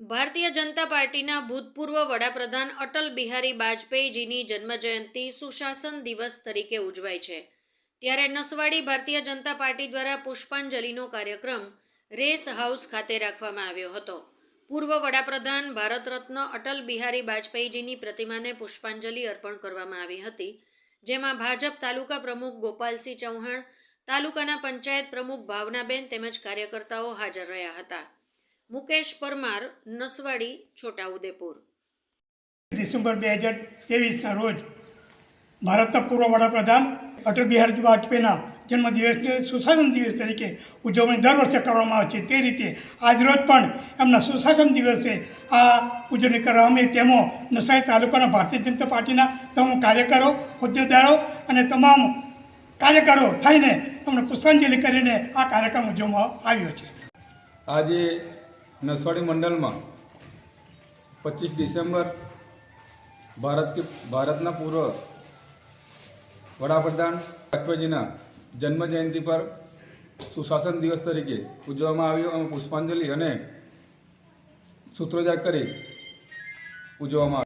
ભારતીય જનતા પાર્ટીના ભૂતપૂર્વ વડાપ્રધાન અટલ બિહારી વાજપેયીજીની જન્મજયંતિ સુશાસન દિવસ તરીકે ઉજવાય છે. ત્યારે નસવાડી ભારતીય જનતા પાર્ટી દ્વારા પુષ્પાંજલિનો કાર્યક્રમ રેસ હાઉસ ખાતે રાખવામાં આવ્યો હતો. પૂર્વ વડાપ્રધાન ભારત રત્ન અટલ બિહારી વાજપેયીજીની પ્રતિમાને પુષ્પાંજલિ અર્પણ કરવામાં આવી હતી, જેમાં ભાજપ તાલુકા પ્રમુખ ગોપાલસિંહ ચૌહાણ, તાલુકાના પંચાયત પ્રમુખ ભાવનાબેન તેમજ કાર્યકર્તાઓ હાજર રહ્યા હતા. મુકેશ પરમાર નસવાડી છોટાઉદેપુર. ડિસેમ્બર બે હજાર ત્રેવીસના રોજ ભારતના પૂર્વ વડાપ્રધાન અટલ બિહારી વાજપેયીના જન્મદિવસને સુશાસન દિવસ તરીકે ઉજવણી દર વર્ષે કરવામાં આવે છે. તે રીતે આજરોજ પણ એમના સુશાસન દિવસે આ ઉજવણી કરવામાં આવી તેમાં નવસારી તાલુકાના ભારતીય જનતા પાર્ટીના તમામ કાર્યકરો હોદ્દેદારો અને તમામ કાર્યકરો થઈને એમને પુષ્પાંજલિ કરીને આ કાર્યક્રમ ઉજવવામાં આવ્યો છે. આજે નસવાડી મંડળમાં પચીસ ડિસેમ્બર ભારત કે, ભારતના પૂર્વ વડાપ્રધાન વાજપેયીજીના જન્મ જયંતિ પર સુશાસન દિવસ તરીકે ઉજવવામાં આવ્યો અને પુષ્પાંજલિ અને સૂત્રોચ્ચાર કરી ઉજવવામાં